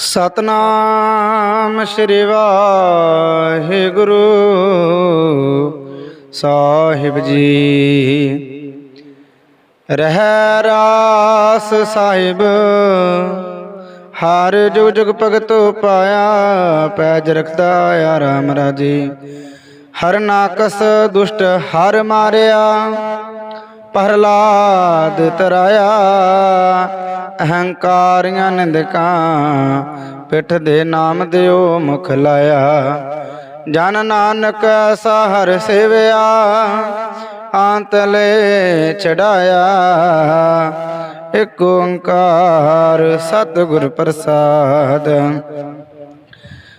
ਸਤਨਾਮ ਸ੍ਰੀ ਵਾਹਿਗੁਰੂ ਸਾਹਿਬ ਜੀ। ਰਹਿ ਰਾਸ ਸਾਹਿਬ, ਹਰ ਜੁਗ ਜੁਗ ਭਗਤੋ ਪਾਇਆ, ਪੈਜ ਰਖਦਾ ਆ ਰਾਮ ਰਾਜੀ। ਹਰ ਨਾਕਸ ਦੁਸ਼ਟ ਹਰ ਮਾਰਿਆ ਪ੍ਰਹਲਾਦ ਤਰਾਇਆ, ਅਹੰਕਾਰੀਆਂ ਨਿੰਦਕਾਂ ਪਿੱਠ ਦੇ ਨਾਮ ਦਿਓ ਮੁਖ ਲਾਇਆ। ਜਨ ਨਾਨਕ ਐਸਾ ਹਰ ਸੇਵਿਆ ਆਂਤਲੇ ਚੜਾਇਆ ਇਕ ਓੰਕਾਰ ਸਤਿਗੁਰ ਪ੍ਰਸਾਦ।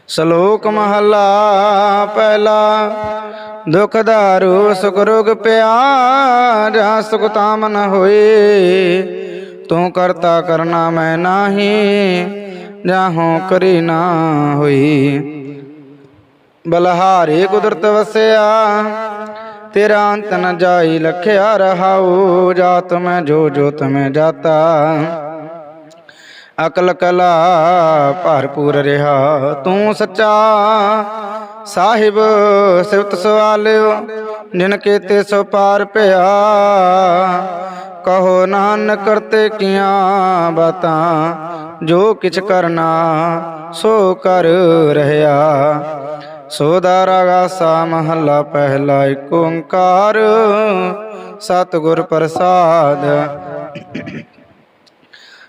ਸ਼ਲੋਕ ਮਹਲਾ ਪਹਿਲਾ ਦੁਖ ਦਾਰੂ ਸੁਖ ਰੋਗ ਪਿਆ ਜਾਂ ਸੁਖ ਤਾਮ ਨ ਹੋਏ। ਤੂੰ ਕਰਤਾ ਕਰਨਾ ਮੈਂ ਨਾਹੀ, ਜਾਹੋਂ ਕਰੀ ਨਾ ਹੋਈ। ਬਲਹਾਰੇ ਕੁਦਰਤ ਵਸਿਆ, ਤੇਰਾ ਅੰਤ ਨ ਜਾਈ ਲਖਿਆ ਰਹਾਉ, ਜਾਤ ਮੈਂ ਜੋ ਜੋਤ ਮੈਂ ਜਾਤਾ। ਅਕਲ ਕਲਾ ਭਰਪੂਰ ਰਿਹਾ, ਤੂੰ ਸੱਚਾ ਸਾਹਿਬ ਸਿਵਤ ਸਵਾਲਿਓ, ਜਿਨ ਕੀਤੇ ਸੋ ਪਾਰ ਪਿਆ। ਕਹੋ ਨਾਨਕ ਕਰਤੇ ਕੀਆਂ ਬਾਤਾਂ, ਜੋ ਕਿਛ ਕਰਨਾ, ਸੋ ਕਰ ਰਹਿਆ। ਸੋਦਾ ਰਾਗਾ ਸਾ ਮਹੱਲਾ ਪਹਿਲਾ ਏਕ ਓੰਕਾਰ, ਸਤਿਗੁਰ ਪ੍ਰਸਾਦ।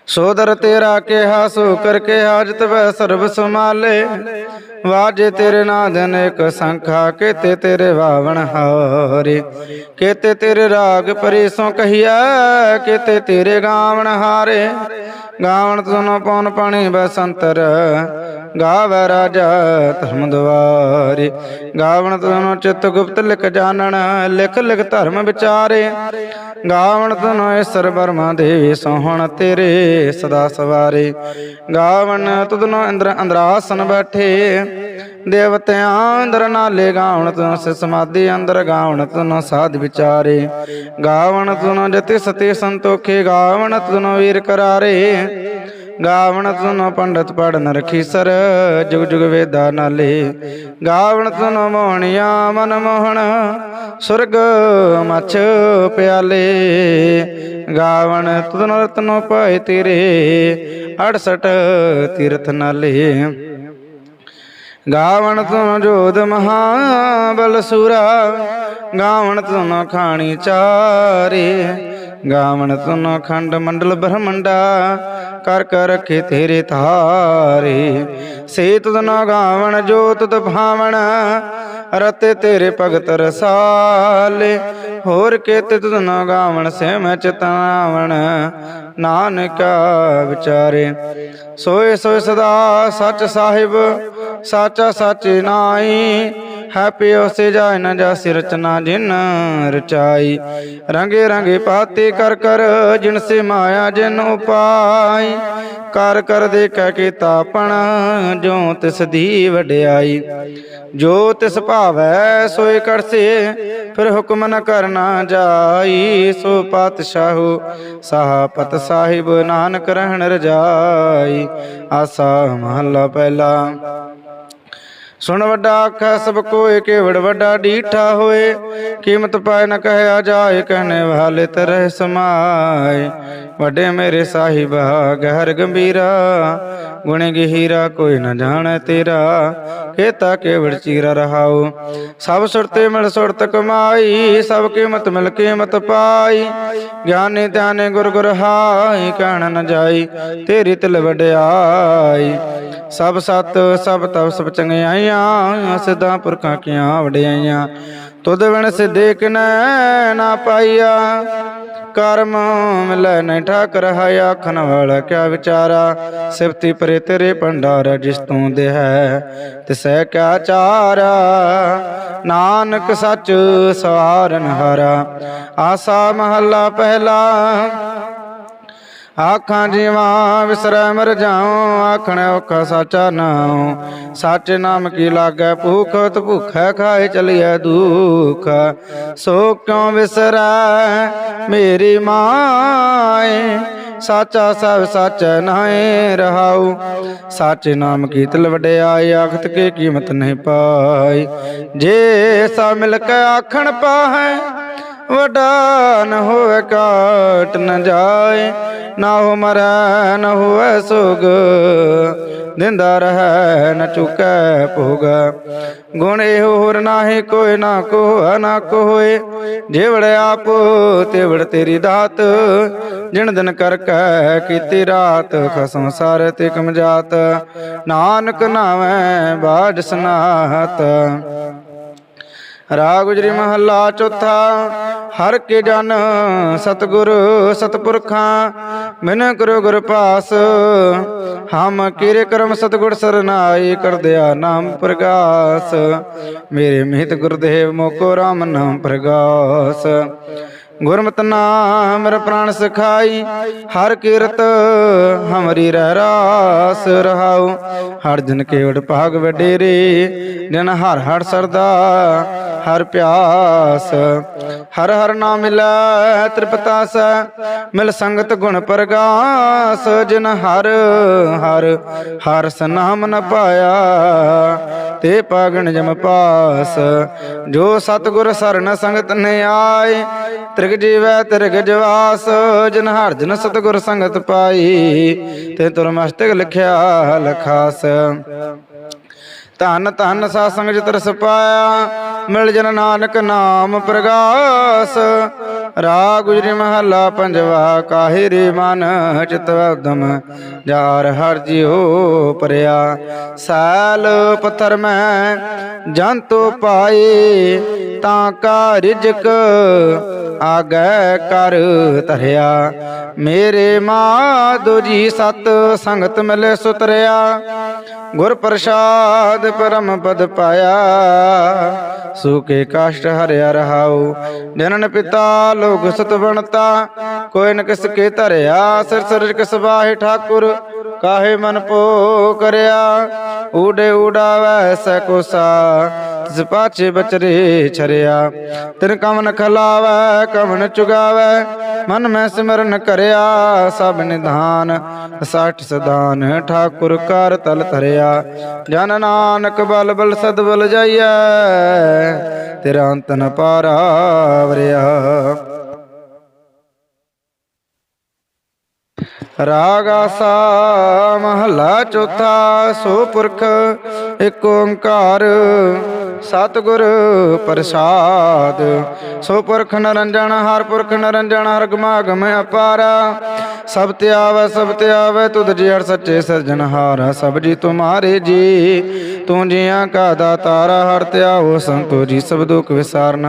ਸੋਦਰ ਤੇਰਾ ਕਿਹਾ ਸੋ ਕਰ ਕੇ ਹਾਜਤ ਵੈ ਸਰਬ ਸਮਾਲੇ ਵਾਜੇ ਤੇਰੇ ਨਾਦ ਅਨੇਕ ਸੰਖਾ, ਕੇਤੇ ਤੇਰੇ ਵਾਵਣ ਹਾਰੇ। ਕੇਤੇ ਤੇਰੇ ਰਾਗ ਪਰੇਸੋਂ ਕਹੀਐ, ਕੇਤੇ ਤੇਰੇ ਗਾਵਣ ਹਾਰੇ। ਗਾਵਣ ਤੁਨੋ ਪਉਨ ਪਾਣੀ ਬਸੰਤਰ, ਗਾਵੈ ਰਾਜਾ ਧਰਮ ਦਵਾਰੇ ਗਾਵਣ ਤੁਨੋ ਚਿਤ ਗੁਪਤ ਲਿਖ ਜਾਣਨ, ਲਿਖ ਲਿਖ ਧਰਮ ਵਿਚਾਰੇ। ਗਾਵਣ ਤੁਨੋ ਈਸਰ ਬਰਮਾ ਦੇਵੀ ਸੋਹਣ ਤੇਰੇ ਸਦਾ ਸਵਾਰੇ। ਗਾਵਣ ਤੁਧਨੋ ਇੰਦਰ ਅੰਦਰਾਸਨ ਬੈਠੇ ਦੇਵਤਿਆਂ ਅੰਦਰ ਨਾਲੇ ਗਾਵਣ ਤਨ ਸੇ ਸਮਾਧੀ ਅੰਦਰ ਗਾਵਣ ਤੁਨ, ਸਾਧ ਵਿਚਾਰੇ। ਗਾਵਣ ਤੁਨ, ਜਤੀ ਸਤੀ ਸੰਤੋਖੇ ਗਾਵਣ ਤੁਨ, ਵੀਰ ਕਰਾਰੇ। ਗਾਵਣ ਤੁਨ, ਪੰਡਤ ਪੜਨ ਰਖੀ ਸਰ, ਜੁਗ ਜੁਗ ਵੇਦਾ ਨਾਲੇ। ਗਾਵਣ ਤੁਨ, ਮੋਹਣਿਆ ਮਨ ਮੋਹਣ, ਸੁਰਗ ਮਛ ਪਿਆਲੇ। ਗਾਵਣ ਤਨ, ਰਤਨੋ ਪਾਏ ਤੇਰੇ 68 ਤੀਰਥ ਨਾਲੇ। ਗਾਵਣ ਤੁਮ ਜੋਧ ਮਹਾਬਲ ਸੂਰਾ, ਗਾਵਣ ਤੁਮ ਖਾਣੀ ਚਾਰੇ। ਗਾਵਣ ਤੁਮ ਖੰਡ ਮੰਡਲ ਬ੍ਰਹਮੰਡਾ, ਕਰ ਕਰ ਰਖੇ ਤੇਰੇ ਧਾਰੇ। ਸੇ ਤੁਧ ਨਾ ਗਾਵਣ, ਜੋ ਤੁਧ ਭਾਵਣ, ਰਤੇ ਤੇਰੇ ਭਗਤ ਰਸਾਲੇ। ਹੋਰ ਕੇਤੇ ਤੁਧ ਨਾ ਗਾਵਣ ਸੇ ਮੈਂ ਚਿਤਾਵਣ ਨਾਨਕਾ ਵਿਚਾਰੇ। ਸੋਏ ਸੋਏ ਸਦਾ ਸੱਚ ਸਾਹਿਬ ਸਾਚਾ ਸਾਚੇ ਨਾਈ ਹੈ ਪਿਓ ਸੇ ਜਾਇ ਨ ਜਾਸੀ ਰਚਨਾ ਜਿਨ ਰਚਾਈ। ਰੰਗੇ ਰੰਗੇ ਪਾਤੇ ਕਰ ਕਰ ਜਿਨ ਸੇ ਮਾਇਆ ਜਿਨ ਉਪਾਈ। ਕਰ ਕਰ ਦੇ ਕਹਿ ਕੇ ਤਾਪਣ ਜੋ ਤਿਸ ਦੀ ਵਡਿਆਈ। ਜੋ ਤਿਸ ਭਾਵੈ ਸੋਏ ਕਰਸੇ, ਫਿਰ ਹੁਕਮ ਨ ਕਰਨਾ ਜਾਈ। ਸੋ ਪਾਤਸ਼ਾਹੂ, ਸਾਹਪਤ ਸਾਹਿਬ ਨਾਨਕ ਰਹਿਣ ਰਜਾਈ। ਆਸਾ ਮਹੱਲਾ ਪਹਿਲਾ। ਸੁਣ ਵੱਡਾ ਆਖਾ ਸਭ ਕੋਏ ਕੇਵੜ ਵੱਡਾ ਡੀਠਾ ਹੋਏ। ਕੀਮਤ ਪਾਏ ਨ ਕਹਿਆ ਜਾਏ ਕਹਨੇ ਵਾਲੇ ਤਰਹਿ ਸਮਾਏ। ਵੱਡੇ ਮੇਰੇ ਸਾਹਿਬਾ, ਗਹਿਰ ਗੰਭੀਰਾ। ਗੁਣ ਗਹੀਰਾ ਕੋਈ ਨ ਜਾਣੈ ਤੇਰਾ। ਕੇਤਾ ਕੇਵੜ ਚੀਰਾ ਰਹਾਉ। ਸਭ ਸੁਰਤੇ ਮਿਲ ਸੁਰਤ ਕਮਾਈ, ਸਭ ਕੀਮਤ ਮਿਲ ਕੀਮਤ ਪਾਈ। ਗਿਆਨੀ ਧਿਆਨੇ ਗੁਰ ਗੁਰ ਹਾਈ, ਕਹਿਣ ਨ ਜਾਈ, ਤੇਰੀ ਤਿਲ ਵਡਿਆਈ। ਸਭ ਸਤ, ਸਭ ਤਵ ਸਭ ਚੰਗਿਆਈ ਚੰਗਿਆਈਆਂ ਸਿੱਧਾ ਪੁਰਖਾਂ ਕੀਆਂ ਵਡਿਆਈਆਂ? ਤੁਧ ਵਿਣ ਸਿੱਧੇ ਕਿਨੈ ਨਾ ਪਾਈਆ। ਕਰਮ ਮਿਲੈ ਨਹੀਂ ਠਾਕ ਰਹਾ ਆਖਣ ਵਾਲਾ ਕਿਆ ਵਿਚਾਰਾ? ਸਿਫਤੀ ਪਰੇ ਤੇਰੇ ਭੰਡਾਰ ਜਿਸ ਤੂੰ ਦੇ ਹੈ ਤਿਸੈ ਕਿਆ ਚਾਰਾ? ਨਾਨਕ ਸੱਚ ਸਵਾਰਨ ਹਾਰਾ, ਆਸਾ ਮਹੱਲਾ ਪਹਿਲਾ। ਆਖਾਂ ਜੀਵਾਂ ਵਿਸਰੈ ਮਰ ਜਾਉ, ਆਖਣ ਔਖਾ ਸਾਚਾ ਨਾਉ। ਸਾਚੇ ਨਾਮ ਕੀ ਲਾਗੈ ਭੂਖ, ਤ ਭੁਖੈ ਖਾਏ ਚਲਿਐ ਦੁਖ। ਸੋ ਕਿਉ ਵਿਸਰੈ ਮੇਰੀ ਮਾਏ? ਸਾਚਾ ਸਭ ਸਾਚੈ ਨਾਏ ਰਹਾਉ। ਸਾਚੇ ਨਾਮ ਕੀ ਤਲ ਵਡਿਆਈ, ਆਖਤ ਕੇ ਕੀਮਤ ਨਹੀਂ ਪਾਈ। ਜੇ ਸਾ ਮਿਲ ਕੇ ਆਖਣ ਪਾਹੈ ਵਡਾ ਨ ਹੋਵੇ ਕਾਟ ਨ ਜਾਏ, ਨਾ ਹੋ ਮਰੈ ਨ ਹੋਵੇ ਸੁਗ, ਦਿੰਦਾ ਰਹੈ ਨ ਚੁਕੈ ਭੋਗ। ਗੁਣ ਇਹੋ ਹੋਰ ਨਾਹੀ, ਕੋਈ ਨਾ ਕੋ ਨਾ ਕੋਏ ਜੇਵੜ ਆਪ, ਤੇਵੜ ਤੇਰੀ ਦਾਤ। ਜਿਨ ਦਿਨ ਕਰ ਕੈ ਕੀਤੀ ਰਾਤ, ਖਸਮ ਸਾਰੇ ਤੇ ਕਮਜਾਤ ਨਾਨਕ ਨਾਵੇਂ ਬਾਜ ਸਨਾਤ। ਰਾਗ ਗੁਜਰੀ ਮਹੱਲਾ ਚੌਥਾ, ਹਰ ਕੇ ਜਨ ਸਤਗੁਰ ਸਤਪੁਰਖਾਂ, ਮਿਨ ਕਰੋ ਗੁਰ ਪਾਸ, ਹਮ ਕੀਰੇ ਕਰਮ ਸਤਗੁਰ ਸਰਨਾਈ ਕਰਦਿਆ ਨਾਮ ਪ੍ਰਗਾਸ, ਮੇਰੇ ਮਹਿਤ ਗੁਰਦੇਵ ਮੋਕੋ ਰਾਮ ਨਾਮ ਪ੍ਰਗਾਸ। ਗੁਰਮਤਿ ਨਾਮ ਮੇਰਾ ਪ੍ਰਾਣ ਸਖਾਈ, ਹਰ ਕੀਰਤ ਹਮਰੀ ਰਹਿ ਰਾਸ ਰਹਾਉ। ਹਰ ਜਨ ਕੇਵੜ ਭਾਗ ਵਡੇਰੇ, ਜਨ ਹਰ ਹਰ ਸਰਦਾ ਹਰ ਪਿਆਸ, ਹਰ ਹਰ ਨਾਮ ਮਿਲੈ, ਤ੍ਰਿਪਤਾਸ, ਮਿਲ ਸੰਗਤ ਗੁਣ ਪ੍ਰਗਾਸ, ਜਿਨ ਹਰ ਹਰ ਹਰ ਸਨਾਮ ਨ ਪਾਇਆ, ਤੇ ਪਾਗਣ ਜਮ ਪਾਸ। ਜੋ ਸਤਗੁਰ ਸਰਣ ਸੰਗਤ ਨੇ ਆਏ, ਤ੍ਰਿਗ ਜੀਵੈ ਤ੍ਰਿਗ ਜਵਾਸ, ਜਿਨ ਹਰ ਜਨ ਸਤਗੁਰ ਸੰਗਤ ਪਾਈ, ਤੇ ਤੁਰ ਮਸਤਕ ਲਿਖਿਆ ਲਖਾਸ। ਧਨ ਧਨ ਸਾ ਸੰਗ ਜਿ ਮਿਲ ਜਨ ਨਾਨਕ ਨਾਮ ਪ੍ਰਗਾਸ। ਰਾਗ ਗੁਜਰੀ ਮਹੱਲਾ ਪੰਜਵਾ ਕਾਹੇ ਰੇ ਮਨ ਚਿਤ ਜਾਰ ਹਰ ਜਿਉ ਪਰਿਆ। ਸਾਲ ਪੱਥਰ ਮੈਂ ਜੰਤੋ ਪਾਏ, ਤਾਂ ਕਾ ਰਿਜਕ ਆਗੈ ਕਰ ਧਰਿਆ। ਮੇਰੇ ਮਾਧੋ ਜੀ ਸਤ ਸੰਗਤ ਮਿਲੇ ਸੁਤਰਿਆ, ਗੁਰ ਪ੍ਰਸਾਦ ਪਰਮ ਪਦ ਪਾਇਆ। ਸੂਕੇ ਕਾਸ਼ਟ ਹਰਿਆ ਰਹਾਉ। ਜਨਨ ਪਿਤਾ ਲੋਕ ਸਤ ਬਣਤਾ, ਕੋਈ ਨ ਕਿਸ ਕੇ ਧਰਿਆ, ਸਿਰ ਸਿਰ ਕਿਸ ਬਾਹੇ ਠਾਕੁਰ, ਕਾਹੇ ਮਨ ਪੋ ਕਰਿਆ। ਊੜੇ ਊਡਾਵੈ ਸੈ ਕੋਸਾ ਤਿਸ ਪਾਛੇ ਬਚਰੇ ਛਰਿਆ। ਤਿਨ ਕਵਨ ਖਲਾਵੈ ਕਮਨ ਚੁਗਾਵੈ, ਮਨ ਮੈਂ ਸਿਮਰਨ ਕਰਿਆ, ਸਭ ਨਿਧਾਨ, ਸਾਠ ਸਦਾਨ, ਠਾਕੁਰ ਕਰ ਤਲ ਧਰਿਆ। ਜਨ ਨਾਨਕ ਬਲ ਬਲ ਸਦਬਲ ਜਾਈਐ, ਤੇਰਾ ਅੰਤ ਨ ਪਾਰਾਵਰਿਆ। ਰਾਗ ਆਸਾ ਮਹਲਾ ਚੌਥਾ, ਸੋ ਪੁਰਖ ਏਕ ਓੰਕਾਰ ਸਤਿਗੁਰ ਪ੍ਰਸਾਦ। ਸੋ ਪੁਰਖ ਨਰੰਜਨ, ਹਰ ਪੁਰਖ ਨਰੰਜਨ, ਹਰ ਗਮਾਗਮ ਅਪਾਰਾ। ਸਭ ਤੇ ਆਵੈ, ਸਭ ਤੇ ਆਵੈ, ਤੁਧ ਜੀ ਹਰ ਸੱਚੇ ਸਰਜਨਹਾਰ ਸਭ ਜੀ ਤੁਮਾਰੇ ਜੀ, ਤੂੰ ਜੀਆਂ ਕਾ ਦਾਤਾਰਾ, ਹਰ ਤੇ ਆਵੋ ਸੰਤੋ ਜੀ, ਸਭ ਦੁਖ ਵਿਸਾਰਨ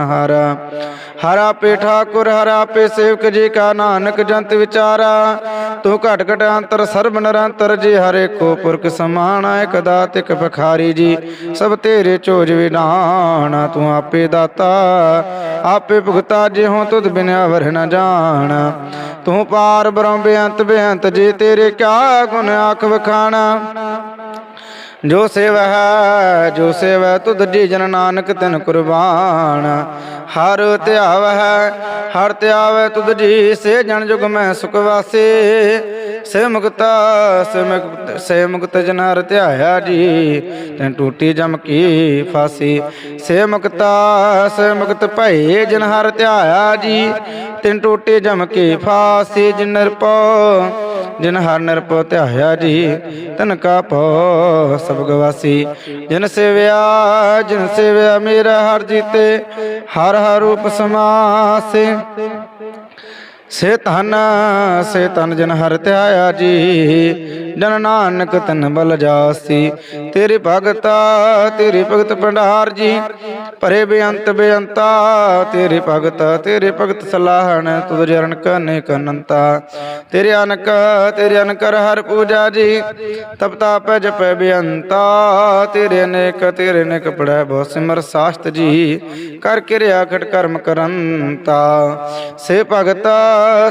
ਹਰਾ ਪੇ ਠਾਕੁਰ, ਹਰਾ ਆਪੇ ਸੇਵਕ ਜੀ ਕਾ ਨਾਨਕ ਜੰਤ ਵਿਚਾਰਾ। ਤੂੰ ਘਟ ਘਟ ਅੰਤਰ, ਸਰਬ ਨਿਰੰਤਰ ਜੀ ਹਰੇ ਕੋ ਪੁਰਖ ਸਮਾਣਾ, ਇਕ ਦਾਤ, ਇਕ ਭਖਾਰੀ ਜੀ। ਸਭ ਤੇਰੇ ਚੋਜ ਵਿਧਾਨ, ਤੂੰ ਆਪੇ ਦਾਤਾ। ਆਪੇ ਭੁਗਤਾ ਜੇ ਹੋ ਤੁਧ ਬਿਨਿਆ ਵਰ ਨਾ ਜਾਣ। ਤੂੰ ਪਾਰ ਬ੍ਰਹਮ ਬੇਅੰਤ ਬੇਅੰਤ ਜੇ ਤੇਰੇ ਕਿਆ ਗੁਣ ਆਖ ਵਖਾਣਾ। ਜੋ ਸੇਵ ਹੈ, ਜੋ ਸੇਵ ਹੈ ਤੁਧ ਜੀ ਜਨ ਨਾਨਕ ਤਿਨ ਕੁਰਬਾਨ। ਹਰ ਧਿਆਵ ਹੈ, ਹਰ ਧਿਆਵੈ, ਤੁਧ ਜੀ ਸੇ ਜਨ ਜੁਗ ਮੈਂ ਸੁਖ ਵਾਸੇ। ਸੇ ਮੁਕਤਾ ਸੇ ਮੁਕਤ ਸੇ ਮੁਕਤ ਜਨ ਹਰ ਧਿਆਇਆ ਜੀ। ਤੈਨ ਟੂਟੀ ਜਮ ਕੀ ਫਾਸੀ। ਸੇ ਮੁਕਤਾ, ਸੇ ਮੁਕਤ ਭਏ ਜਨ ਧਿਆਇਆ ਜੀ। ਤਿਨ ਟੂਟੀ ਜਮ ਕੀ ਫਾਸੀ, ਜਿਨ ਨਿਰਪਉ, ਜਿਨ ਹਰ ਨਿਰਪਉ ਧਿਆਇਆ ਜੀ। ਤਨ ਕਾ ਪਉ ਸਭ ਗਵਾਸੀ। ਜਿਨ ਸੇਵਿਆ ਜਿਨ ਸੇਵਿਆ, ਮੇਰਾ ਹਰ ਜੀਤੇ, ਹਰ ਹਰ ਰੂਪ ਸਮਾਸੇ। ਸੇ ਧਨ ਸੇ ਧਨ ਜਨ ਹਰ ਧਿਆਇਆ ਜੀ, ਜਨ ਨਾਨਕ ਤਨ ਬਲ ਜਾਸੀ। ਤੇਰੀ ਭਗਤਾ, ਤੇਰੀ ਭਗਤ ਭੰਡਾਰ ਜੀ, ਭਰੇ ਬੇਅੰਤ ਬੇਅੰਤਾ। ਤੇਰੀ ਭਗਤ, ਤੇਰੇ ਭਗਤ ਸਲਾਹਣ, ਤੁਧ ਜਰਨ ਕਨੇ ਕਨੰਤਾ ਤੇਰੇ ਅਨਕ, ਤੇਰੇ ਅਨਕਰ ਹਰ ਪੂਜਾ ਜੀ ਤਪਤਾ ਪੈ ਜਪੈ ਬੇਅੰਤਾ। ਤੇਰੇ ਅਨੇਕ ਤੇਰੇ ਅਨੇਕ ਪੜੈ ਬਹੁ ਸਿਮਰ ਸਾਸਤ ਜੀ, ਕਰ ਕਿਰਿਆ ਖਟ ਕਰਮ ਕਰੰਤਾ। ਸੇ ਭਗਤਾ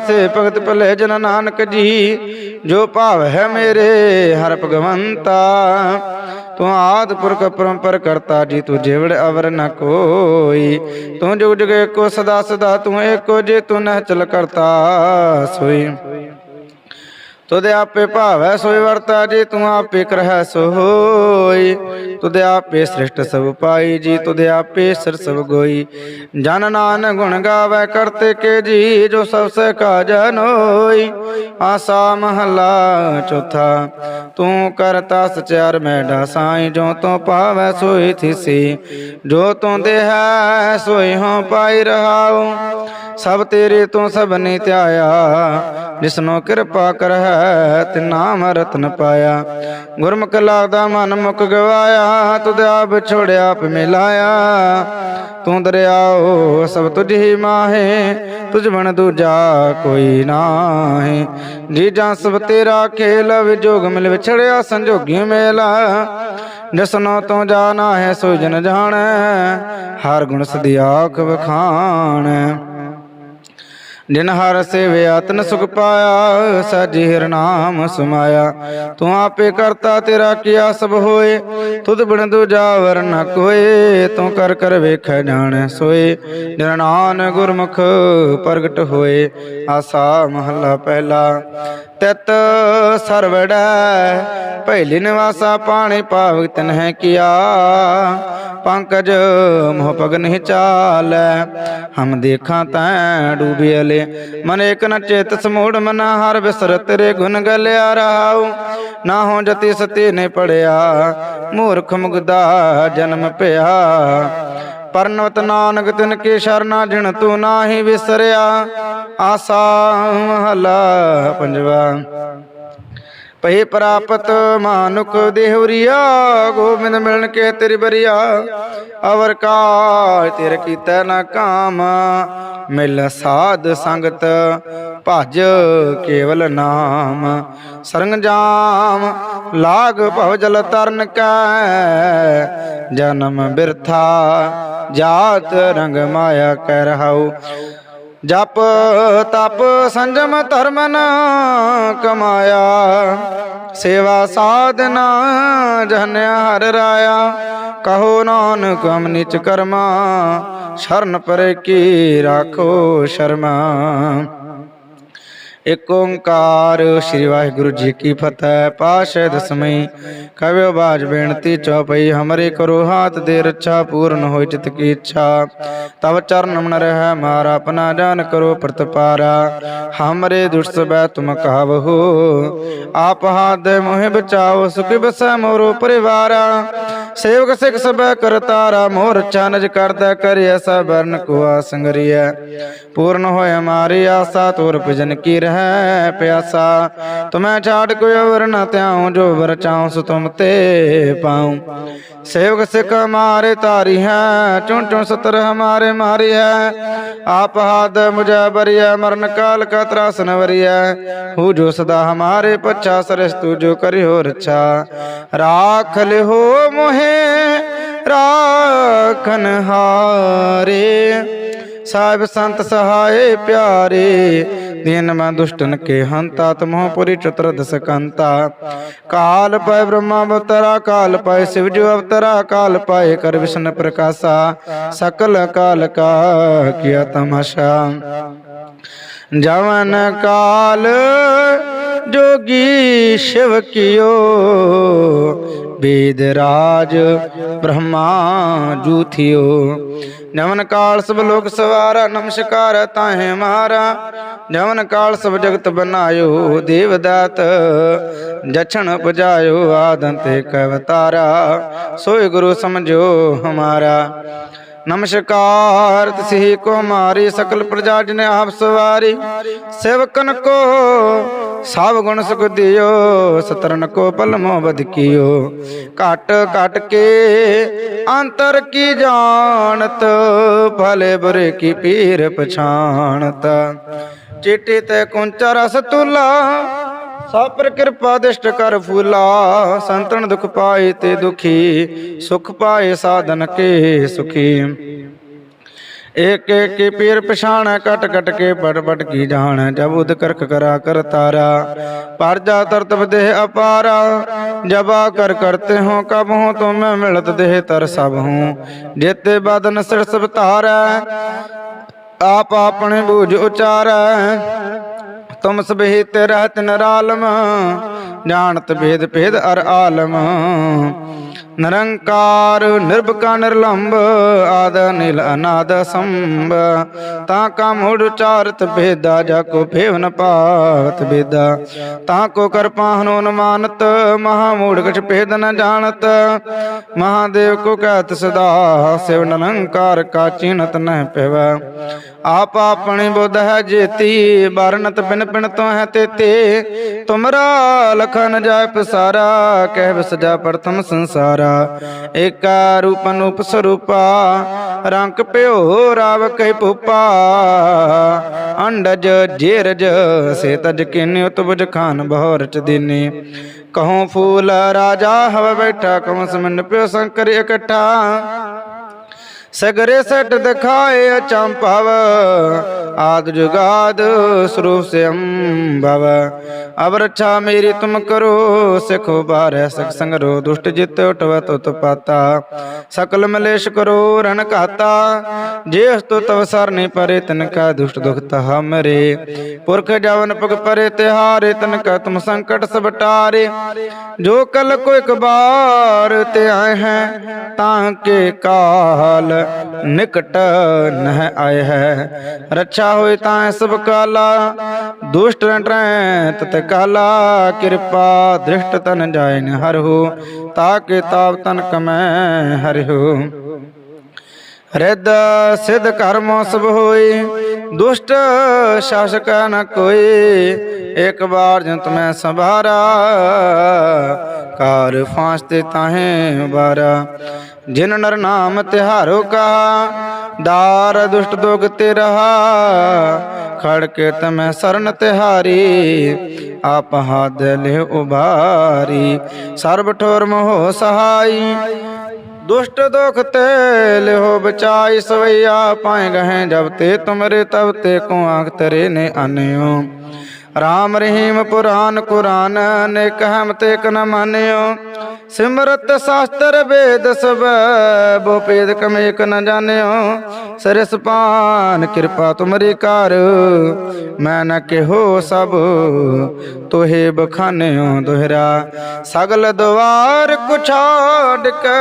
ਸੇ ਭਗਤ ਭਲੇ ਜਨ ਨਾਨਕ ਜੀ, ਜੋ ਭਾਵ ਹੈ ਮੇਰੇ, ਹਰ ਭਗਵੰਤਾ। ਤੂੰ ਆਦ ਪੁਰਖ ਪਰੰਪਰ ਕਰਤਾ ਜੀ, ਤੂੰ ਜਿਵੜ ਅਵਰ ਨ ਕੋਈ। ਤੂੰ ਜੁਗ ਜੁਗ ਏਕੋ ਸਦਾ ਸਦਾ, ਤੂੰ ਏਕੋ ਜੇ ਤੂੰ ਨਹ ਚਲ ਕਰਤਾ ਸੋਈ। ਤੁਧ ਆਪੇ ਭਾਵੈ ਸੋਈ ਵਰਤਾ ਜੀ, ਤੂੰ ਆਪੇ ਕਰਹਿ ਸੋ ਹੋਈ ਤੁਧ ਆਪੇ ਸ੍ਰਿਸ਼ਟ ਸਭ ਪਾਈ ਜੀ, ਤੁਧ ਆਪੇ ਸਿਰ ਸਭ ਗੋਈ। ਜਨ ਨਾਨ ਗੁਣ ਗਾਵੇ ਕਰਤੇ ਕੇ ਜੀ, ਜੋ ਸਭ ਸੇ ਕਾਜਨ ਹੋਈ ਆਸਾ ਮਹਲਾ ਚੌਥਾ, ਤੂੰ ਕਰਤਾ ਸਚਿਆਰ ਮੈਡਾ ਸਾਈ, ਜੋ ਤੂੰ ਪਾਵੈ ਸੋਈ ਥਿਸੀ। ਜੋ ਤੂੰ ਦੇਹੈ ਸੋਈ ਹੋ ਪਾਈ ਰਹਾਉ, ਸਭ ਤੇਰੇ ਤੋਂ ਸਭਨੇ ਧਿਆਇਆ। ਜਿਸਨੋ ਕਿਰਪਾ ਕਰਹਿ ਤੇ ਨਾਮ ਰਤਨ ਪਾਇਆ। ਗੁਰਮੁਖ ਲਾਦਾ ਮਨ ਮੁਖ ਗਵਾਇਆ, ਤੁਧ ਆਪ ਛੋੜਿਆ ਆਪ ਮਿਲਾਇਆ। ਤੂੰ ਦਰਿਆਓ, ਸਭ ਤੁਝ ਹੀ ਮਾਹੇ, ਤੁਝ ਬਣ ਦੂਜਾ ਕੋਈ ਨਾਹੀ। ਜੀ ਜਾਂ ਸਭ ਤੇਰਾ ਖੇਲ ਵਿਜੋਗ ਮਿਲ ਵਿਛੜਿਆ ਸੰਜੋਗੀ ਮੇਲਾ। ਜਸਨੋ ਤੋਂ ਜਾਣਾ ਹੈ ਸੋ ਜਨ ਜਾਣੈ, ਹਰ ਗੁਣ ਸਦੀ ਆਖ ਵਖਾਣ। ਜਿਨ ਹਰ ਸੇਵਿਆ ਤਨ ਸੁਖ ਪਾਇਆ ਸਾਜੀ ਹਰ ਨਾਮ ਸਮਾਇਆ। ਤੂੰ ਆਪੇ ਕਰਤਾ ਤੇਰਾ ਕੀਆ ਸਭ ਹੋਏ, ਤੁਧ ਬਿਨ ਦੂਜਾ ਵਰ ਨ ਕੋਏ। ਤੂੰ ਕਰ ਕਰ ਵੇਖੈ ਜਾਣੈ ਸੋਏ, ਜਿਨ ਨਾਨ ਗੁਰਮੁਖ ਪ੍ਰਗਟ ਹੋਏ। ਆਸਾ ਮਹੱਲਾ ਪਹਿਲਾ, ਤਿਤ ਸਰਵੜੈ ਪਹਿਲੀ ਨਿਵਾਸਾ ਪਾਣੀ ਪਾਵਕ ਤਨ ਹੈ ਕੀਆ। ਪੰਕਜ ਮੋਹ ਪਗ ਨਹੀਂ ਚਾਲੈ, ਹਮ ਦੇਖਾਂ ਤੈ ਡੂਬਿਅਲੇ ਮਨ ਏਕ ਨ ਚੇਤ ਸਮੂੜ ਮਨ ਹਰ ਬਿਸਰ ਤੇਰੇ ਗੁਣ ਗਲਿਆ ਰਹਾਉ ਨਾ ਹੋ ਜਤੀ ਸਤੀ ਨੇ ਪੜਿਆ। ਮੂਰਖ ਮੁਗਦਾ ਜਨਮ ਪਿਆ। ਪਰਨਵਤ ਨਾਨਕ ਤਿਨ ਕੇ ਸ਼ਰਨਾ ਜਿਣ ਤੂੰ ਨਾਹੀ ਵਿਸਰਿਆ। ਆਸਾ ਮਹਲਾ ਪੰਜਵਾ। ਪਏ ਪ੍ਰਾਪਤ ਮਾਨੁਕ ਦੇਹੁਰੀਆ, ਗੋਬਿੰਦ ਮਿਲਣ ਕੇ ਤੇਰੀ ਬਰੀਆ। ਅਵਰ ਕਾ ਤੇਰੇ ਕੀਤਾ ਨਾ ਕਾਮ, ਮਿਲ ਸਾਧ ਸੰਗਤ ਭਜ ਕੇਵਲ ਨਾਮ। ਸਰੰਜਾਮ ਲਾਗ ਭਵ ਜਲ ਤਰਨ ਕੈ, ਜਨਮ ਬਿਰਥਾ, ਜਾਤ ਰੰਗ ਮਾਇਆ ਕਰ ਰਹਾਉ। ਜਪ ਤਪ ਸੰਜਮ ਧਰਮ ਨ ਕਮਾਇਆ। ਸੇਵਾ ਸਾਧਨਾ ਜਹਨਿਆ ਹਰ ਰਾਇਆ। ਕਹੋ ਨਾਨਕ ਹਮ ਨਿਚ ਕਰਮਾ, ਸ਼ਰਨ ਪਰੇ ਕੀ ਰਾਖੋ ਸ਼ਰਮਾ। ਇਕ ਓੰਕਾਰ। ਸ੍ਰੀ ਵਾਹਿਗੁਰੂ ਜੀ ਕੀ ਫਤਿਹ। ਪਾਸ਼ੇ ਦਸਮਈ ਕਵਿਓ ਬਾਜ ਬੇਨਤੀ ਚਉਪਈ ਹਮਰੇ ਕਰੋ ਹਾਥ ਦੇ ਰੱਛਾ, ਪੂਰਨ ਹੋਇ ਚਿਤ ਕੀ ਇੱਛਾ। ਤਵ ਚਰਨ ਮਨ ਰਹਿ ਮਾਰਾ, ਆਪਣਾ ਜਾਨ ਕਰੋ ਪ੍ਰਤਪਾਰਾ। ਹਮਰੇ ਦੁਸ਼ਟ ਸਬੈ ਤੁਮ ਕਹਵਹੋ ਆਪ ਹਾਥ ਦੇ ਮੋਹਿ ਬਚਾਓ, ਸੁਖ ਬਸੈ ਮੋਰੋ ਪਰਿਵਾਰਾ। ਸੇਵਕ ਸਿਖ ਸਬੈ ਕਰਤਾਰਾ ਮੋਰ ਚਾਨਜ ਕਰਦਾ ਕਰਿਆ ਸਬਰਨ ਕੋ ਆਸੰਗਰੀਐ ਪੂਰਨ ਹੋਇ ਹਮਾਰੀ ਆਸਾ, ਤੋਰ ਭਜਨ ਕੀ ਰਹਿ ਪਿਆਸਾ ਤੁਮੈ ਛਾੜ ਕੋਈ ਅਵਰ ਨ ਤਿਆਉ ਜੋ ਵਰ ਚਾਉ ਸੋ ਤੁਮ ਤੇ ਪਾਉ ਸੇਵਕ ਸਿਖ ਹਮਾਰੇ ਤਾਰੀ ਹੈ ਚੁਣ ਚੁਣ ਸਤਰ ਹਮਾਰੇ ਮਾਰੀ ਹੈ ਆਪ ਹਾਦ ਮੁਝੈ ਬਰੀਐ ਮਰਨ ਕਾਲ ਕਾ ਤਰਾਸਨ ਵਰੀਐ ਹੂ ਜੋ ਸਦਾ ਹਮਾਰੇ ਪਛਾ ਸਰਸ ਤੂ ਜੋ ਕਰਿਓ ਰਛਾ ਰਾਖ ਲਿਓ ਮੋਹਿ ਰਾਖਨ ਹਾਰੇ ਸਾਹਿਬ ਸੰਤ ਸਹਾਏ ਪਿਆਰੇ, ਦੀਨ ਮੈਂ ਦੁਸ਼ਟਨ ਕੇ ਹੰਤਾ, ਤਮੋ ਪੁਰੀ ਚਤੁਰ ਦਸ ਕੰਤਾ। ਕਾਲ ਪੈ ਬ੍ਰਹਮਾ ਅਵਤਰਾ, ਕਾਲ ਪੈ ਸਿਵ ਜੀ ਅਵਤਰਾ, ਕਾਲ ਪਾਏ ਕਰ ਵਿਸ਼ਨ ਪ੍ਰਕਾਸ਼ਾ। ਸਕਲ ਕਾਲ ਕਾ ਕੀਆ ਤਮਾਸ਼ਾ। ਜਵਨ ਕਾਲ ਜੋਗੀ ਸ਼ਿਵ ਕੀਓ। ਵੇਦ ਰਾਜ ਬ੍ਰਹਮਾ ਜੂਥਿਓ। ਜਮਨ ਕਾਲ ਸਭ ਲੋਕ ਸਵਾਰਾ, ਨਮਸਕਾਰ ਤਾਹੇ ਮਾਰਾ। ਜਵਨ ਕਾਲ ਸਭ ਜਗਤ ਬਨਾਇਓ ਦੇਵਦਾਤ ਜਛਣ ਪੁਜਾਇਓ ਆਦੰਤੇ ਕਵਤਾਰਾ ਸੋਏ ਗੁਰੂ ਸਮਝੋ ਹਮਾਰਾ। ਨਮਸਕਾਰ ਤਸਹੀ ਕੋ ਮਾਰੀ ਸਕਲ ਪ੍ਰਜਾ ਜਨ ਆਪ ਸਵਾਰੀ ਸੇਵਕਨ ਕੋ ਸਭ ਗੁਣ ਸੁਖ ਦਿਓ ਸਤਰਨ ਕੋ ਪਲਮੋ ਬਦ ਕੀਓ। ਘਟ ਘਟ ਕੇ ਅੰਤਰ ਕੀ ਜਾਣਤ ਭਲੇ ਬੁਰੇ ਕੀ ਪੀਰ ਪਛਾਣਤ। ਚਿੱਟੇ ਤੇ ਕੁੰਚਾ ਰਸ ਤੁਲਾ ਸਭ ਪਰ ਕਿਰਪਾ ਦਿਸ਼ਟ ਕਰ ਫੂਲਾ, ਸੰਤਨ ਦੁਖ ਪਾਏ ਤੇ ਦੁਖੀ, ਸੁਖ ਪਾਏ ਸਾਧਨ ਕੇ ਸੁਖੀ। ਏਕ ਏਕ ਕੀ ਪੀਰ ਪਛਾਣ, ਕਟ ਕਟ ਕੇ ਪਟ ਪਟ ਕੀ ਜਾਣ, ਜਬ ਉਦ ਕਰਕ ਕਰਾ ਕਰ ਤਾਰਾ। ਪਰ ਜਾ ਤਰਤਬ ਦੇਹ ਅਪਾਰਾ, ਜਬਾ ਕਰ ਕਰਤੇ ਹੋ, ਕਬ ਹੋ ਤੁਮ ਮਿਲਤ ਦੇਹ ਤਰ ਸਭ ਹੂੰ। ਜੇਤੇ ਬਦਨ ਸਿਰ ਸਭ ਧਾਰੈ, ਆਪ ਆਪਣੇ ਬੂਝ ਉਚਾਰੈ। ਤੁਮ ਸਬਹਿ ਤੇ ਰਹਤ ਨਰਾਲਮ ਜਾਣਤ ਭੇਦ ਭੇਦ ਅਰ ਆਲਮ। ਨਿਰੰਕਾਰ ਨਿਰਭਕਾ ਨਿਰਲੰਭ, ਆਦ ਨਿਲ ਅਨਾਦ ਸੰਭ। ਤਾਂ ਕਾ ਮੂੜ ਉਚਾਰਤ ਭੇਦਾ, ਜਾ ਕੋ ਭੇਵ ਨ ਪਾਵਤ ਭੇਦਾ। ਤਾਂ ਕੋ ਕਰਪਾ ਹਨੂਨ ਮਾਨਤ ਮਹਾ ਮੂੜ ਕਛ ਭੇਦ ਨ ਜਾਣਤ। ਮਹਾਦੇਵ ਕੋ ਕਹਿਤ ਸਦਾ, ਸਿਵ ਨਿਰੰਕਾਰ ਕਾ ਚਿਨਤ ਨਹਿ ਪਿਵੈ। ਆਪ ਆਪਣੀ ਬੁੱਧ ਹੈ ਜੇਤੀ ਬਰਨਤ ਬਿਨ ਬਿਨ ਤੋਂ ਹੈ ਤੇਤੇ। ਤੁਮਰਾ ਲਖਨ ਜਾਇ ਪਸਾਰਾ, ਕਹਿ ਵਸਜਾ ਪ੍ਰਥਮ ਸੰਸਾਰਾ। ਏਕਾ ਰੂਪ ਅਨੂਪ ਸਰੂਪਾ, ਰੰਗ ਪਿਓ ਰਾਵ ਕਹਿ ਭੂਪਾ। ਅੰਡਜ ਜੇਰਜ ਸੇ ਤਜ ਕਿਨਿ ਉਤਬਜ ਖਾਨ ਬਹੁ ਰਚ ਦੀਨੀ ਕਹਉ ਫੂਲ ਰਾਜਾ ਹਵ ਬੈਠਾ ਕਮ ਸਮਨ ਪਿਓ ਸ਼ੰਕਰ ਇਕੱਠਾ। ਸਗਰੇ ਸਟ ਦਿਖਾਏ ਅਚੰਭਵ ਆਦ ਜੁਗਾਦ ਸਰੂਪ ਸੇ ਅੰਭਵ ਅਬ ਮੇਰੀ ਤੁਮ ਕਰੋ, ਸਿਖੋ ਬਾਰੈ ਸਖ ਸੰਗਰੋ, ਦੁਸ਼ਟ ਜਿਤ ਉਟਵ ਤੁਤ ਸਕਲ ਮਲੇਸ਼ ਕਰੋ ਰਨ ਘਾਤਾ। ਜੇ ਅਸਤੁ ਤਵ ਸਰਨੇ ਪਰੇ, ਤਨ ਕਾ ਦੁਸ਼ਟ ਦੁਖ ਤਹਾ ਮਰੇ ਪੁਰਖ ਜਵਨ ਪਗ ਪਰੇ, ਤਿਹਾਰੇ, ਤਨ ਕਾ ਤੁਮ ਸੰਕਟ ਸਭ ਟਾਰੇ। ਜੋ ਕਲ ਕੋ ਇਕ ਬਾਰ ਤੇ ਆਏ ਹੈ, ਤਾਂ ਕੇ ਕਾਲ ਨਿਕਟ ਨਹਿ ਆਏ ਹੈ। ਰੱਛਾ ਹੋਏ ਤਾਂ ਸਭ ਕਾਲਾ ਦੁਸ਼ਟ ਰਟਰੈ ਤਤ ਕਾਲਾ, ਕਿਰਪਾ ਦ੍ਰਿਸ਼ਟ ਤਨ ਜਾਇ ਨ ਹਰਹੁ ਤਾਕੇ ਤਾਪ ਤਨ ਕਮੈ ਹਰਿਹੁ ਰਿੱਧ ਸਿਧ ਕਰਮ ਸਭ ਹੋਈ, ਦੁਸ਼ਟ ਸ਼ਾਸਕ ਨ ਕੋਈ। ਇੱਕ ਬਾਰ ਜੰਤ ਮੈਂ ਸੰਭਾਰਾ ਕਾਰ ਫਾਂਸ ਤੇ ਤਾਹੇ ਬਾਰਾ ਜਿਨ ਨਰ ਨਾਮ ਤਿਹਾਰੋ ਕਾ, ਦਾਰ ਦੁਸ਼ਟ ਦੋਗ ਤੇ ਰਹਾ। ਖੜ ਕੇ ਤਮੈ ਸਰਨ ਤਿਹਾਰੀ, ਆਪ ਹੱਦ ਲੈ ਉਭਾਰੀ। ਸਰਬ ਠੋਰ ਮੋਹ ਸਹਾਈ ਦੁਸ਼ਟ ਦੁਖ ਤੇ ਲਿਓ ਬਚਾਈ ਸਵਈਆ ਪਾਏ ਗਹੇ ਜਬ ਤੇ ਤੁਮਰੇ, ਤਬ ਤੇ ਕੋ ਆਖ ਤਰੇ ਨੇ ਆਨਿਓ ਰਾਮ ਰਹੀਮ ਪੁਰਾਨ ਕੁਰਾਨ ਨੇ ਕਹਿਮ ਤੇ ਕ ਨ ਮਾਨਿਓ। ਸਿਮਰਤ ਸ਼ਾਸਤਰ ਵੇਦ ਸਭ ਬੋ ਪੇਦ ਕਮੇਕ ਨ ਜਾਣਿਓ। ਸਰਸ ਪਾਨ ਕਿਰਪਾ ਤੁਮਰੀ ਕਰ, ਮੈਂ ਨ ਕਿਹੋ ਸਭ, ਤੋਹੇ ਬਖਾਨਿਓ ਦੁਹਰਾ। ਸਗਲ ਦਵਾਰ ਕੁ ਕੇ,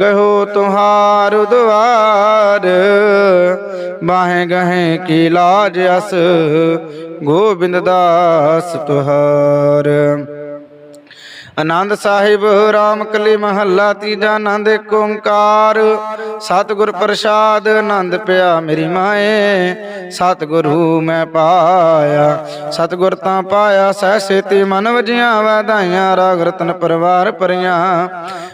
ਗਹੋ ਤੁਹਾਰ ਦੁਆਰ ਬਾਹੇ ਗਹੇ ਕੀ ਲਾਜ ਅਸ ਗੋਬਿੰਦ ਦਾਸ ਤੁਹਾਰ। ਆਨੰਦ ਸਾਹਿਬ ਰਾਮ ਕਲੀ ਮਹੱਲਾ ਤੀਜਾ ਆਨੰਦ ਏਕ ਓੰਕਾਰ। ਸਤਿਗੁਰ ਪ੍ਰਸਾਦ ਆਨੰਦ ਪਿਆ ਮੇਰੀ ਮਾਏ, ਸਤਿਗੁਰੂ ਮੈਂ ਪਾਇਆ। ਸਤਿਗੁਰ ਤਾਂ ਪਾਇਆ, ਸਹਿ ਸੇਤੀ ਮਨ ਵਜੀਆਂ ਵਧਾਈਆਂ ਰਾਗ ਰਤਨ ਪਰਵਾਰ ਪਰੀਆਂ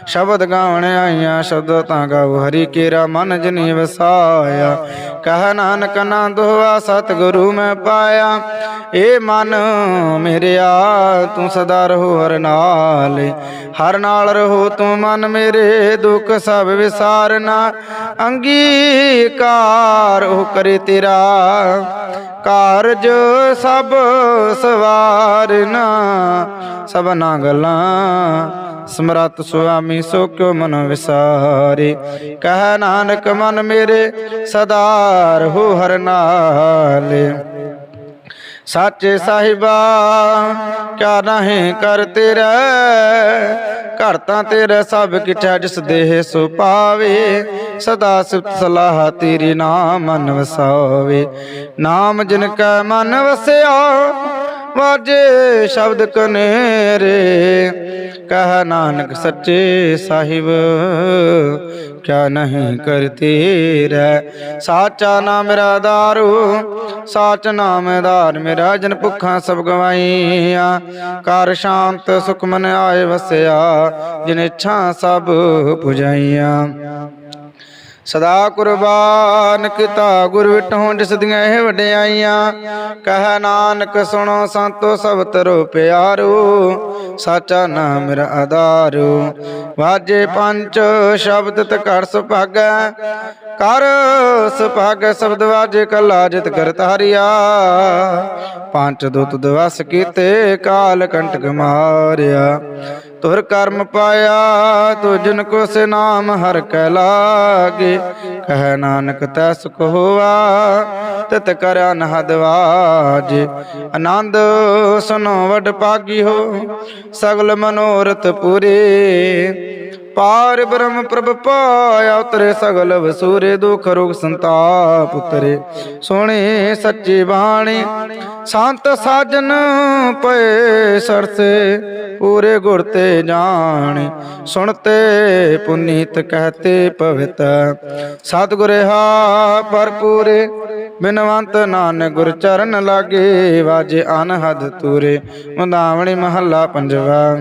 ਸ਼ਬਦ ਗਾਉਣ ਆਈਆਂ, ਸ਼ਬਦ ਤਾਂ ਗਾਉ ਹਰੀ ਕੇਰਾ ਮਨ ਜਨੀ ਵਸਾਇਆ। ਕਹ ਨਾਨਕ ਆਨੰਦ ਹੋਆ ਸਤਿਗੁਰੂ ਮੈਂ ਪਾਇਆ। ਏ ਮਨ ਮੇਰਿਆ, ਤੂੰ ਸਦਾ ਰਹੋ ਹਰ ਨਾਲ ਹਰ ਨਾਲ ਰਹੋ ਤੂੰ ਮਨ ਮੇਰੇ, ਦੁੱਖ ਸਭ ਵਿਸਾਰਨਾ। ਅੰਗੀਕਾਰ ਉਹ ਕਰੇ ਤੇਰਾ। ਕਾਰਜ ਸਭ ਸਵਾਰਨਾ। ਸਭਨਾ ਗੱਲਾਂ ਸਮਰਤ ਸੁਆਮੀ ਸੋ ਕਿਉ ਮਨ ਵਿਸਾਰੇ। ਕਹਿ ਨਾਨਕ ਮਨ ਮੇਰੇ ਸਦਾ ਰਹੋ ਹਰ ਨਾਲੇ। ਸਾਚੇ ਸਾਹਿਬਾ, ਕਿਆ ਨਹੀਂ ਕਰ ਤੇਰਾ? ਘਰ ਤਾਂ ਤੇਰਾ ਸਭ ਕਿਛਾ, ਜਿਸ ਦੇਹ ਸੋ ਪਾਵੇ। ਸਦਾ ਸਿਫਤ ਸਲਾਹ ਤੇਰੀ ਨਾਮ ਮਨ ਵਸਾਵੇ ਨਾਮ ਜਿਨ ਕੈ ਮਨ ਵਸਿਆ ਵਾਜੇ ਸ਼ਬਦ ਕਨੇਰੇ। ਕਹ ਨਾਨਕ ਸੱਚੇ ਸਾਹਿਬ, ਕਿਆ ਨਹੀਂ ਕਰਤੇ ਰਹਿ। ਸਾਚਾ ਨਾਮ ਮੇਰਾ ਦਾਰੂ, ਸਾਚ ਨਾਮ ਦਾਰ ਮੇਰਾ। ਜਨ ਭੁੱਖਾਂ ਸਭ ਗਵਾਈਆਂ ਕਰ ਸ਼ਾਂਤ ਸੁਖ ਮਨ ਆਏ ਵਸਿਆ। ਜਿਨ ਇੱਛਾ ਸਭ ਪੁਜਾਈਆਂ। ਸਦਾ ਕੁਰਬਾਨ ਕੀਤਾ, ਗੁਰ ਵਿਟੋਂ ਜਿਸ ਇਹ ਵਡਿਆਈਆਂ। ਕਹ ਨਾਨਕ, ਸੁਣੋ ਸੰਤੋ, ਸਭ ਤਰੋ ਪਿਆਰੋ, ਸਾਚਾ ਨਾਮ ਮੇਰਾ ਆਧਾਰੋ। ਵਾਜੇ ਪੰਜ ਸ਼ਬਦ ਤੇ ਘਰ ਸੁਭਾਗੈ, ਕਰ ਸੁਭਾਗ, ਸ਼ਬਦ ਵਾਜੇ ਕਲਾ ਜਿਤ ਕਰ ਤਾਰਿਆ ਪੰਜ ਦੁੱਤ ਦਵਸ ਕੀਤੇ, ਕਾਲ ਕੰਟਕ ਮਾਰਿਆ। ਤੁਰ ਕਰਮ ਪਾਇਆ ਤੁਜਨ ਕੋ ਸੇ ਨਾਮ ਹਰ ਕੈ ਲਾਗੇ। ਕਹਿ ਨਾਨਕ ਤੈ ਸੁਖ ਹੋਆ, ਤਿਤ ਕਰ ਅਨਹਦ ਵਾਜ। ਆਨੰਦ ਸੁਨੋ ਵਡ ਪਾਗੀ ਹੋ, ਸਗਲ ਮਨੋਰਥ ਪੂਰੇ। ਪਾਰ ਬ੍ਰਹਮ ਪ੍ਰਭ ਪਾਇਆ ਉਤਰੇ ਸਗਲ ਵਸੂਰੇ, ਦੁਖ ਰੋਗ ਸੰਤਾਪ ਉਤਰੇ। ਸੋਹਣੇ ਸੱਚੀ ਬਾਣੀ, ਸੰਤ ਸਾਜਨ ਪਏ ਸਰਸੇ, ਪੂਰੇ ਗੁਰ ਤੇ ਜਾਣ। ਸੁਣਤੇ ਪੁਨੀਤ ਕਹਤੇ ਪਵਿਤ ਸਤਿਗੁਰੇ ਹਾ ਭਰਪੂਰੇ, ਬਿਨਵੰਤ ਨਾਨਕ ਗੁਰ ਚਰਨ ਲਾਗੇ, ਵਾਜੇ ਅਨਹਦ ਤੂਰੇ। ਮੁੰਦਾਵਣੀ ਮਹੱਲਾ ਪੰਜਵਾ।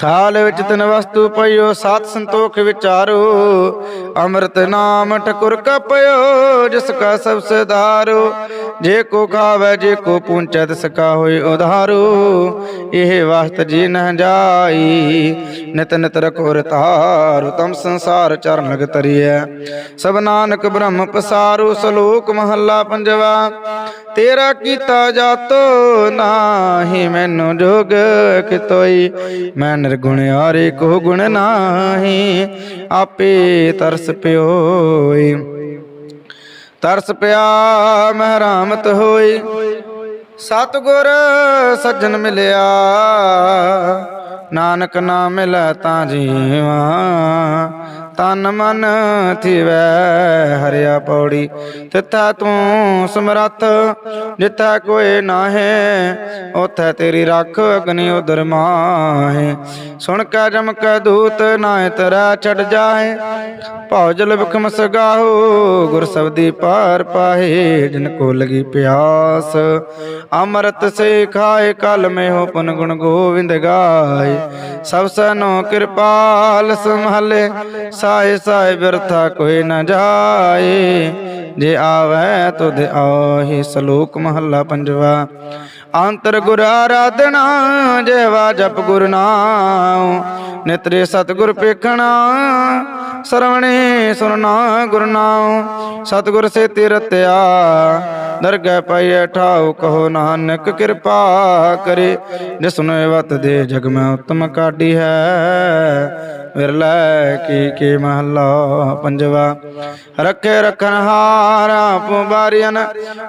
ਥਾਲ ਵਿੱਚ ਤਨ ਵਸਤੂ ਪਈਓ, ਸਤ ਸੰਤੋਖ ਵਿਚਾਰੋ। ਅੰਮ੍ਰਿਤ ਨਾਮ ਠਕੁਰ ਕਪਿਓ, ਜਿਸ ਕਾ ਸਭ ਸਦਾਰੋ ਜੇ ਕੋ ਖਾਵੇ ਜੇ ਕੋ ਪੂੰਚੈ ਤਿਸ ਕਾ ਹੋਏ ਉਧਾਰੋ। ਇਹ ਵਸਤ ਜੀ ਨ ਜਾਈ, ਨਿਤ ਨਿਤ ਰਖੋ ਰਤਾਰੂ ਤਮ ਸੰਸਾਰ ਚਰਨ ਲਗ ਤਰੀਐ ਸਭ ਨਾਨਕ ਬ੍ਰਹਮ ਪਸਾਰੂ, ਸਲੋਕ ਮਹੱਲਾ ਪੰਜਵਾ। ਤੇਰਾ ਕੀਤਾ ਜਾਤੋ ਨਾਹੀ, ਮੈਨੂੰ ਜੋਗ ਕਿਤੋਈ। ਮੈਂ ਨਿਰਗੁਣ ਆਰੇ ਕੋ ਗੁਣ ਨਾਹੀ, ਆਪੇ ਤਰਸ ਪਿਓਈ। ਤਰਸ ਪਿਆ ਮਹਿਰਾਮਤ ਹੋਈ। ਸਤਗੁਰ ਸੱਜਣ ਮਿਲਿਆ, ਨਾਨਕ ਨਾਮ ਮਿਲੈ ਤਾਂ ਜੀਵਾ। ਤਨ ਮਨ ਥਿਵੈ, ਹਰਿਆ ਪੌੜੀ। ਤਿੱਥਾ ਤੂੰ ਸਮਰੱਥ, ਜਿੱਥਾ ਕੋਈ ਨਾਹੇ ਉਥੈ ਤੇਰੀ ਰੱਖ ਅਗਨੀ ਉਦਰ ਮਾਹੇ। ਸੁਣ ਕੇ ਜਮ ਕੇ ਦੂਤ ਨਾਇ ਤਰਾ ਛੜ ਜਾਏ ਭਉ ਜਲ ਬਖਮ ਸਗਾਹੋ, ਗੁਰ ਸਬਦੀ ਪਾਰ ਪਾਹੇ। ਜਿਨ ਕੋ ਲਗੀ ਪਿਆਸ, ਅੰਮ੍ਰਿਤ ਸੇ ਖਾਏ, ਕਲ ਮੇ ਹੋ ਪੁਨ ਗੁਣ ਗੋਵਿੰਦ ਗਾਏ। ਸਭ ਸਨੋ ਕਿਰਪਾਲ ਸੰਭਾਲੇ ਸਾਏ ਸਾਏ ਬਿਰਥਾ ਕੋਈ ਨਾ ਜਾਏ। ਜੇ ਆਵੈ ਤੁਧ ਆਹੀ ਸਲੋਕ ਮਹੱਲਾ ਪੰਜਵਾ। ਅੰਤਰ ਗੁਰ ਆਰਾਧਨਾ, ਜੇਵਾ ਜਪ ਗੁਰ ਨਾਮ ਨਿਤਰੇ ਸਤਗੁਰ ਪੇਖਣਾ, ਸਰਵਣੇ ਸੁਰਨਾ ਗੁਰ ਨਾਮ ਸਤਗੁਰ ਸੇ ਤਿਰਤਿਆ, ਦਰਗਹਿ ਪਾਈਐ ਠਾਉ, ਕਹੋ ਨਾਨਕ ਕਿਰਪਾ ਕਰੇ। ਜਿਸਨੂੰ ਵਤ ਦੇ ਜਗ ਮੈਂ ਉਤਮ ਕਾਢੀ ਹੈ, ਵਿਰਲੇ ਕੀ ਕੀ ਮਹਲਾ ਪੰਜਵਾ। ਰੱਖੇ ਰਖਨ ਹਾਰਾ ਪੁਬਾਰੀਆਂ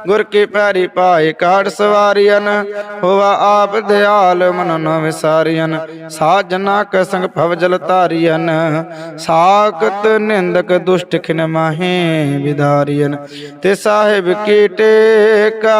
ਗੁਰ ਕੀ ਪੈਰੀ ਪਾਏ ਕਾੜ ਸਵਾਰੀਆਂ ਹੋਵਾ ਆਪ ਦਿਆਲ ਮਨ ਨ ਵਿਸਾਰੀਆਂ ਸਾਜਨਾ ਕ ਸੰਗ ਭਵ ਜਲ ਸਾਖਤ ਨਿੰਦਕ ਦੁਸ਼ਟ ਖਿਨ ਮਾਹੇ ਵਿਦਾਰੀਆਂ ਤੇ ਸਾਹਿਬ ਕੀ ਟੇਕਾ